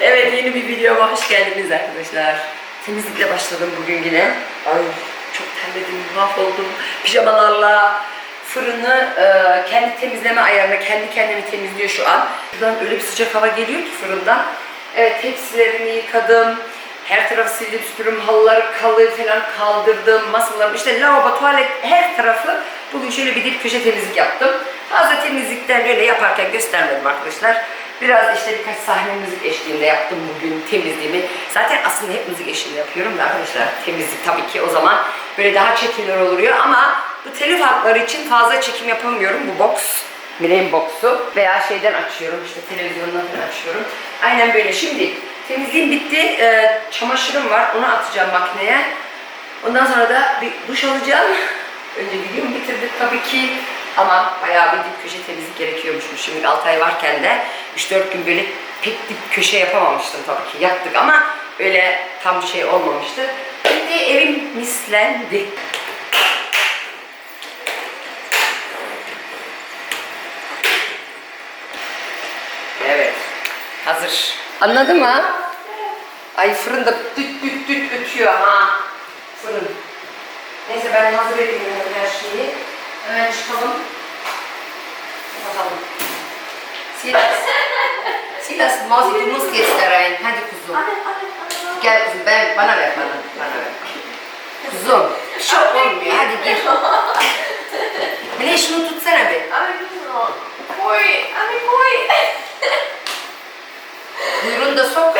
Evet yeni bir videoma hoş geldiniz arkadaşlar. Temizlikle başladım bugün yine. Ay çok terledim, mahvoldum. Pijamalarla fırını e, kendi temizleme ayarına kendi kendini temizliyor şu an. Buradan öyle bir sıcak hava geliyor ki fırından. Evet tepsilerimi yıkadım. Her tarafı sildim, süpürüm, halıları kalı falan kaldırdım, masalarım, işte lavabo, tuvalet, her tarafı bugün şöyle bir dip köşe temizlik yaptım. Fazla temizlikten öyle yaparken göstermedim arkadaşlar. Biraz işte birkaç sahne müzik eşliğinde yaptım bugün temizliğimi. Zaten aslında hep müzik eşliğinde yapıyorum da arkadaşlar temizlik tabii ki o zaman böyle daha çekilir oluyor ama bu telif hakları için fazla çekim yapamıyorum bu box. Mileğin box'u veya şeyden açıyorum işte televizyondan açıyorum. Aynen böyle. Şimdi temizliğim bitti. Ee, çamaşırım var. Onu atacağım makineye. Ondan sonra da bir duş alacağım. Önce videomu bitirdik tabii ki. Ama bayağı bir dip köşe temizlik gerekiyormuş. Şimdi 6 ay varken de 3-4 gün böyle pek dip köşe yapamamıştım tabii ki. Yaptık ama öyle tam şey olmamıştı. Şimdi evim mislendi. Evet. Hazır. Anladın mı? Ay fırında düt düt düt ötüyor ha. Fırın. Neyse ben hazır edeyim her şeyi. Hemen çıkalım. Bakalım. Silas. Silas, jetzt da rein. Hadi kuzum. Gel kuzum, ben, bana ver bana. Bana ver. Kuzum, bir şey olmuyor. Hadi gir. Mine şunu tutsana bir. Koy, anne koy. Buyurun da sok.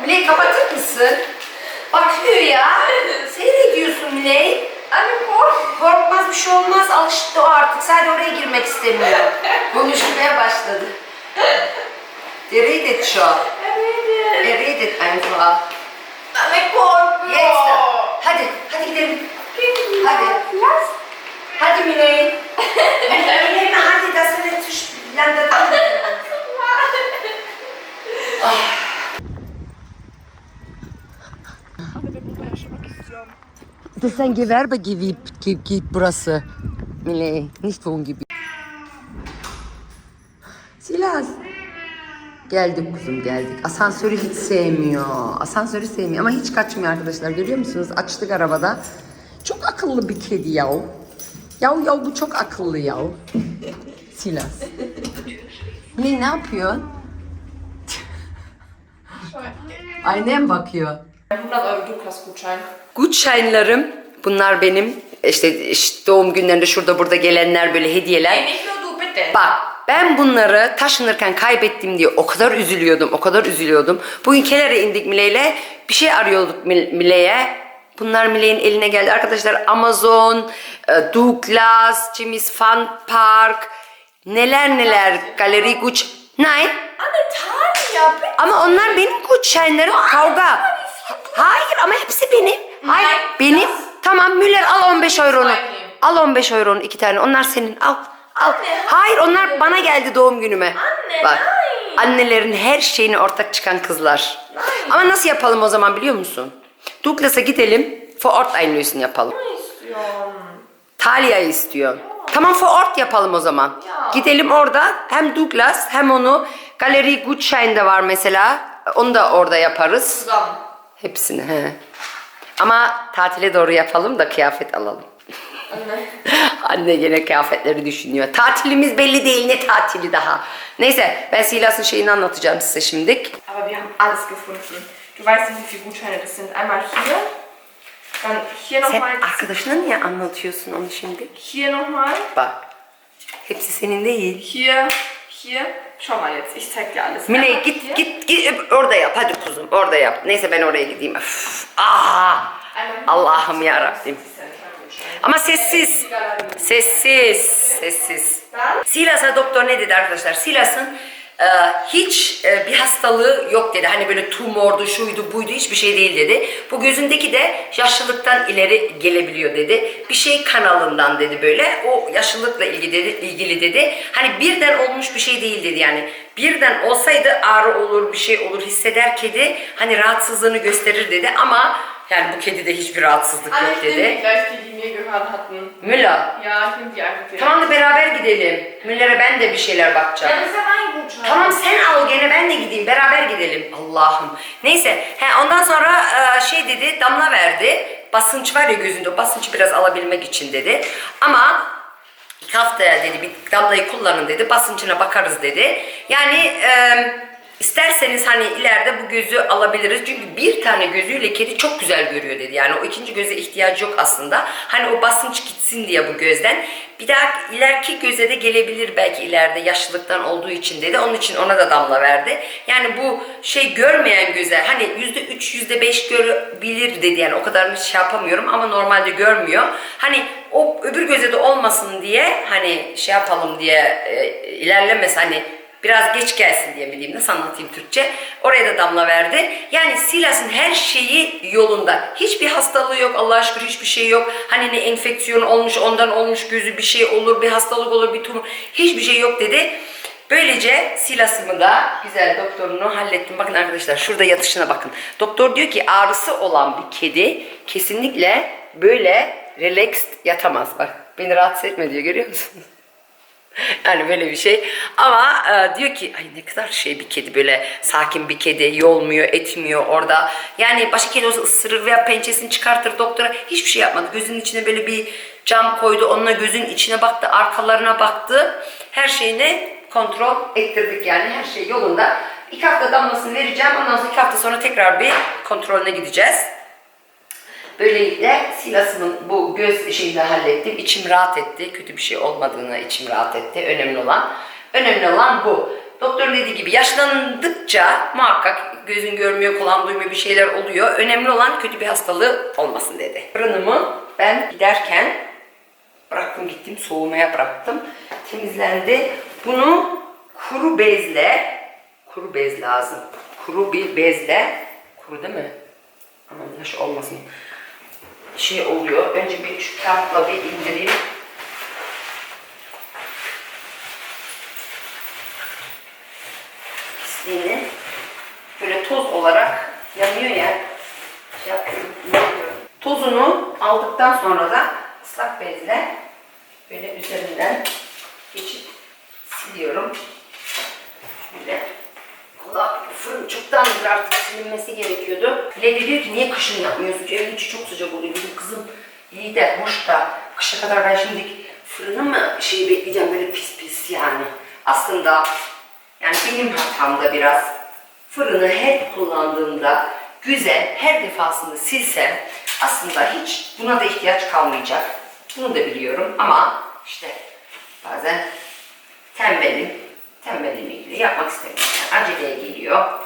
Mine kapatır mısın? Bakıyor ya. Seyrediyorsun Mine. Anne koy. Korkmaz bir şey olmaz. Alıştı o artık. Sadece oraya girmek istemiyor. Konuşmaya başladı. Der redet schon. Evet. Er redet einfach. Anne korkmuyor. Jetzt. Hadi, hadi gidelim. Hadi. Hadi Mine. Mine, hadi, dass du nicht zu landet. Das ist ein Gewerbegebiet burası. Mine, nicht Wohngebiet. Silas. Geldik kuzum geldik. Asansörü hiç sevmiyor. Asansörü sevmiyor ama hiç kaçmıyor arkadaşlar. Görüyor musunuz? Açtık arabada. Çok akıllı bir kedi yav. Yav yav bu çok akıllı yav. Silas. Ne ne yapıyor? Aynen bakıyor. 100 Euro Douglas-Gutschein. Gutscheinlarım bunlar benim. İşte, işte doğum günlerinde şurada burada gelenler böyle hediyeler. Bak ben bunları taşınırken kaybettim diye o kadar üzülüyordum, o kadar üzülüyordum. Bugün Keler'e indik Mile'yle. Bir şey arıyorduk Mil- Mile'ye. Bunlar Mile'nin eline geldi. Arkadaşlar Amazon, e, Douglas, Jimmy's Fun Park, neler neler, Galeri Gucci. Nein. Ama onlar benim Gutscheinlerim kavga. Hayır ama hepsi benim. Hayır Nein, benim. das- Tamam Müller al 15 euronu. Al 15 euronu iki tane. Onlar senin. Al. Al. Anne, Hayır onlar bana geldi doğum günüme. Anne, Bak. nein. Annelerin her şeyine ortak çıkan kızlar. Ama nasıl yapalım o zaman biliyor musun? Douglas'a gidelim. For Ort einlösen yapalım. istiyorum. Talia'yı istiyor. Tamam for Ort yapalım o zaman. Ya. Gidelim orada hem Douglas hem onu Galeri Gutschein'de var mesela. Onu da orada yaparız. Zusammen. Hepsini he. Ama tatile doğru yapalım da kıyafet alalım. Anne. Anne gene kıyafetleri düşünüyor. Tatilimiz belli değil ne tatili daha. Neyse ben Silas'ın şeyini anlatacağım size şimdilik. Aber wir haben alles gefunden. Du weißt nicht, wie viele Gutscheine das sind. Einmal hier, dann hier Sen nochmal, arkadaşına niye anlatıyorsun onu şimdi? hier nochmal, Bak. Hepsi senin değil. hier, hier. Schau mal jetzt, ich zeig dir alles. Git hier, git git orada yap hadi kuzum orada yap. Neyse ben oraya gideyim. Üf. Hier. Allah'ım ya Rabbim. Ama sessiz. Sessiz. Sessiz. Silas'a doktor ne dedi arkadaşlar? Silas'ın e, hiç e, bir hastalığı yok dedi. Hani böyle tumordu, şuydu, buydu hiçbir şey değil dedi. Bu gözündeki de yaşlılıktan ileri gelebiliyor dedi. Bir şey kanalından dedi böyle. O yaşlılıkla ilgili dedi, ilgili dedi. Hani birden olmuş bir şey değil dedi yani. Birden olsaydı ağrı olur, bir şey olur hisseder kedi. Hani rahatsızlığını gösterir dedi ama yani bu kedide hiçbir rahatsızlık Alle yok Stimmen, dedi. die mir gehört hatten. Mülla, Ja, ich nehme die einfach tamam da beraber gidelim. Müller'e ben de bir şeyler bakacağım. İst ja mein Gutschein. Tamam sen al gene ben de gideyim beraber gidelim. Allah'ım. Neyse he, ondan sonra e, şey dedi damla verdi. Basınç var ya gözünde o basıncı biraz alabilmek için dedi. Ama iki haftaya dedi bir damlayı kullanın dedi. Basıncına bakarız dedi. Yani e, isterseniz hani ileride bu gözü alabiliriz. Çünkü bir tane gözüyle kedi çok güzel görüyor dedi. Yani o ikinci göze ihtiyacı yok aslında. Hani o basınç gitsin diye bu gözden. Bir daha ileriki göze de gelebilir belki ileride yaşlılıktan olduğu için dedi. Onun için ona da damla verdi. Yani bu şey görmeyen göze hani yüzde üç yüzde beş görebilir dedi. Yani o kadarını şey yapamıyorum ama normalde görmüyor. Hani o öbür göze de olmasın diye hani şey yapalım diye e, ilerlemez hani biraz geç gelsin diye mi diyeyim nasıl anlatayım Türkçe. Oraya da damla verdi. Yani Silas'ın her şeyi yolunda. Hiçbir hastalığı yok Allah'a şükür hiçbir şey yok. Hani ne enfeksiyon olmuş ondan olmuş gözü bir şey olur bir hastalık olur bir tumor hiçbir şey yok dedi. Böylece Silas'ımı da güzel doktorunu hallettim. Bakın arkadaşlar şurada yatışına bakın. Doktor diyor ki ağrısı olan bir kedi kesinlikle böyle relaxed yatamaz. Bak beni rahatsız etme diyor görüyor musunuz? Yani böyle bir şey. Ama e, diyor ki ay ne kadar şey bir kedi böyle sakin bir kedi yolmuyor etmiyor orada. Yani başka kedi olsa ısırır veya pençesini çıkartır doktora hiçbir şey yapmadı. Gözünün içine böyle bir cam koydu onunla gözün içine baktı arkalarına baktı. Her şeyini kontrol ettirdik yani her şey yolunda. İki hafta damlasını vereceğim ondan sonra iki hafta sonra tekrar bir kontrolüne gideceğiz. Böylelikle Silas'ımın bu göz şeyini de hallettim. İçim rahat etti. Kötü bir şey olmadığını içim rahat etti. Önemli olan. Önemli olan bu. Doktor dediği gibi yaşlandıkça muhakkak gözün görmüyor, kulağın duymuyor bir şeyler oluyor. Önemli olan kötü bir hastalığı olmasın dedi. Fırınımı ben giderken bıraktım gittim soğumaya bıraktım. Temizlendi. Bunu kuru bezle kuru bez lazım. Kuru bir bezle kuru değil mi? Aman yaş olmasın. Şey oluyor. Önce bir şu kağıtla bir indireyim. Pisliğini böyle toz olarak yanıyor ya. Şey. Tozunu aldıktan sonra da ıslak bezle böyle üzerinden geçip siliyorum. Şöyle. Allah fırın çoktandır artık silinmesi gerekiyordu. Lady diyor ki niye kışın yapmıyorsun? Evin içi çok sıcak oluyor. Bizim kızım iyi de hoş da kışa kadar ben şimdi fırını mı şeyi bekleyeceğim böyle pis pis yani. Aslında yani benim hatamda biraz fırını hep kullandığımda güzel her defasında silsem aslında hiç buna da ihtiyaç kalmayacak. Bunu da biliyorum ama işte bazen tembelim, tembelim ilgili yapmak istemiyorum. Aceleye geliyor.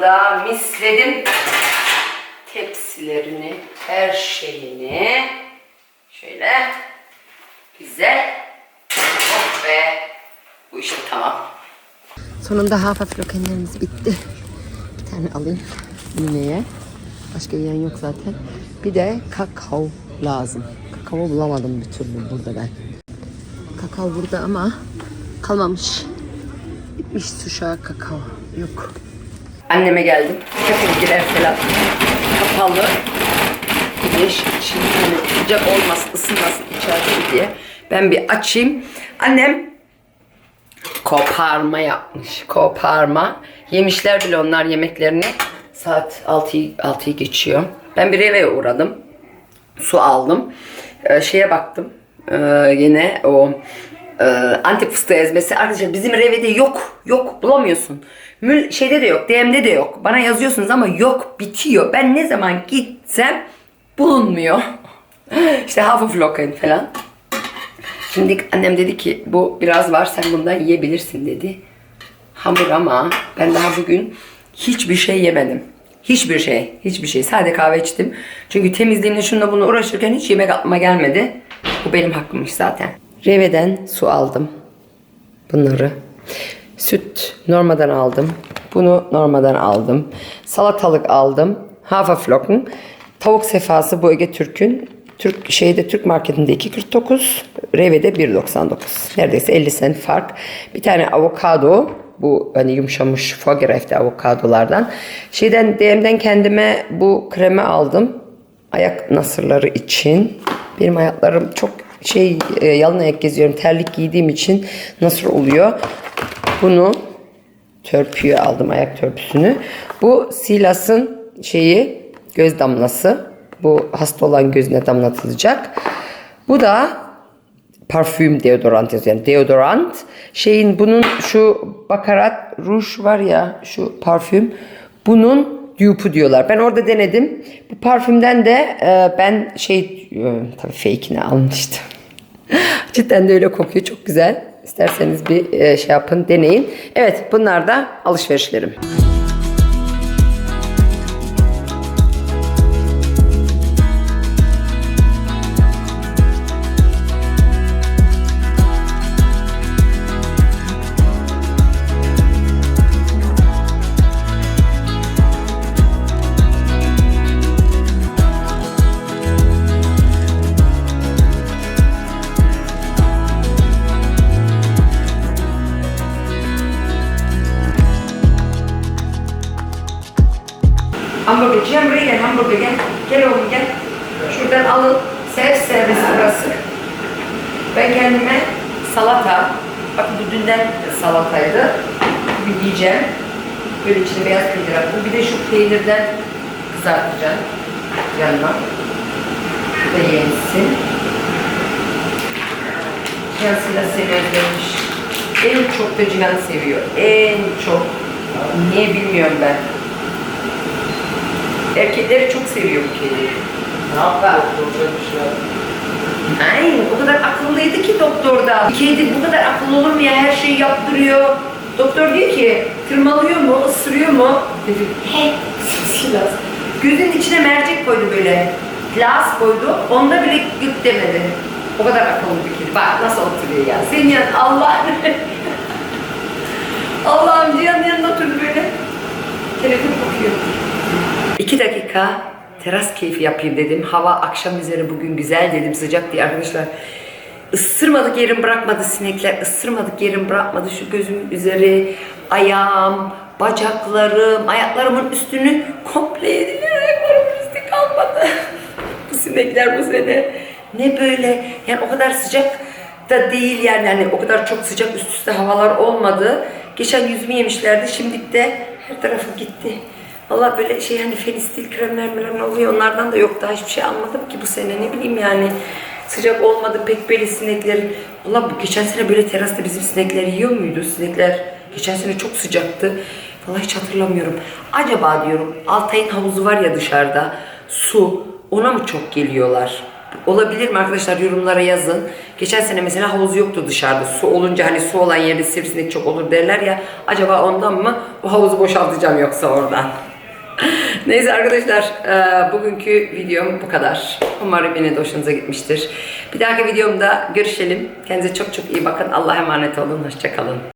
Fırınımı da misledim. Tepsilerini, her şeyini şöyle güzel. Oh be. Bu işte tamam. Sonunda Haferflockenlerimiz bitti. Bir tane alayım Mine'ye. Başka yiyen yok zaten. Bir de kakao lazım. Kakao bulamadım bir türlü burada ben. Kakao burada ama kalmamış. Bitmiş suşa kakao. Yok. Anneme geldim. Kapıdakiler falan kapalı. Güneş şimdi hani sıcak olmasın, ısınmasın içeride diye. Ben bir açayım. Annem koparma yapmış. Koparma. Yemişler bile onlar yemeklerini. Saat 6'yı 6'yı geçiyor. Ben bir eve uğradım. Su aldım. Ee, şeye baktım. Ee, yine o e, antep fıstığı ezmesi. Arkadaşlar bizim revede yok. Yok bulamıyorsun. Mül şeyde de yok. DM'de de yok. Bana yazıyorsunuz ama yok bitiyor. Ben ne zaman gitsem bulunmuyor. işte Haferflocken falan. Şimdi annem dedi ki bu biraz var sen bundan yiyebilirsin dedi. Hamur ama ben daha bugün hiçbir şey yemedim. Hiçbir şey, hiçbir şey. Sadece kahve içtim. Çünkü temizliğimle şununla bunu uğraşırken hiç yemek aklıma gelmedi. Bu benim hakkımmış zaten. Reve'den su aldım. Bunları. Süt normadan aldım. Bunu normadan aldım. Salatalık aldım. Haferflocken. Tavuk sefası bu Ege Türk'ün. Türk şeyde Türk marketinde 2.49, Reve'de 1.99. Neredeyse 50 sent fark. Bir tane avokado. Bu hani yumuşamış fogerefte avokadolardan. Şeyden DM'den kendime bu kremi aldım. Ayak nasırları için. Benim ayaklarım çok şey e, yalın ayak geziyorum. Terlik giydiğim için nasır oluyor. Bunu törpüyü aldım ayak törpüsünü. Bu Silas'ın şeyi göz damlası. Bu hasta olan gözüne damlatılacak. Bu da parfüm deodorant yazıyor. Yani deodorant. Şeyin bunun şu bakarat ruj var ya şu parfüm. Bunun dupe'u diyorlar. Ben orada denedim. Bu parfümden de e, ben şey e, tabii fake'ini almıştım. Cidden de öyle kokuyor. Çok güzel. İsterseniz bir e, şey yapın, deneyin. Evet, bunlar da alışverişlerim. Hamburgerci buraya gel, hamburger gel. Gel oğlum gel. Şuradan alın. Self servis burası. Ben kendime salata, bakın bu dünden salataydı. Bugün yiyeceğim. Böyle içine beyaz peynir attım. Bir de şu peynirden kızartacağım yanına. Bu da yensin. Yansıyla seni özlemiş. En çok da Cihan seviyor. En çok. Niye bilmiyorum ben. Erkekleri çok seviyor bu kediyi. Ne yaptı? Olacakmış ya. Ay o kadar akıllıydı ki doktorda. Bir kedi bu kadar akıllı olur mu ya her şeyi yaptırıyor. Doktor diyor ki tırmalıyor mu, ısırıyor mu? Dedim he silas. Gözünün içine mercek koydu böyle. Glas koydu. Onda bile gık demedi. O kadar akıllı bir kedi. Bak nasıl oturuyor ya. Senin yan Allah. Allah'ım Cihan'ın yanına oturdu böyle. Telefon bakıyor. İki dakika teras keyfi yapayım dedim. Hava akşam üzeri bugün güzel dedim sıcak diye arkadaşlar. Isırmadık yerim bırakmadı sinekler. ısırmadık yerim bırakmadı şu gözümün üzeri. Ayağım, bacaklarım, ayaklarımın üstünü komple yediler. Ayaklarımın üstü kalmadı. bu sinekler bu sene. Ne böyle yani o kadar sıcak da değil yani. yani o kadar çok sıcak üst üste havalar olmadı. Geçen yüzümü yemişlerdi. Şimdi de her tarafım gitti. Valla böyle şey hani fenistil kremler mremler oluyor. Onlardan da yok. Daha hiçbir şey almadım ki bu sene. Ne bileyim yani. Sıcak olmadı pek böyle sineklerin. Valla bu geçen sene böyle terasta bizim sinekler yiyor muydu? Sinekler geçen sene çok sıcaktı. Valla hiç hatırlamıyorum. Acaba diyorum Altay'ın havuzu var ya dışarıda. Su. Ona mı çok geliyorlar? Olabilir mi arkadaşlar yorumlara yazın. Geçen sene mesela havuz yoktu dışarıda. Su olunca hani su olan yerde sivrisinek çok olur derler ya. Acaba ondan mı? O havuzu boşaltacağım yoksa oradan. Neyse arkadaşlar e, bugünkü videom bu kadar. Umarım yine de hoşunuza gitmiştir. Bir dahaki videomda görüşelim. Kendinize çok çok iyi bakın. Allah'a emanet olun. Hoşçakalın.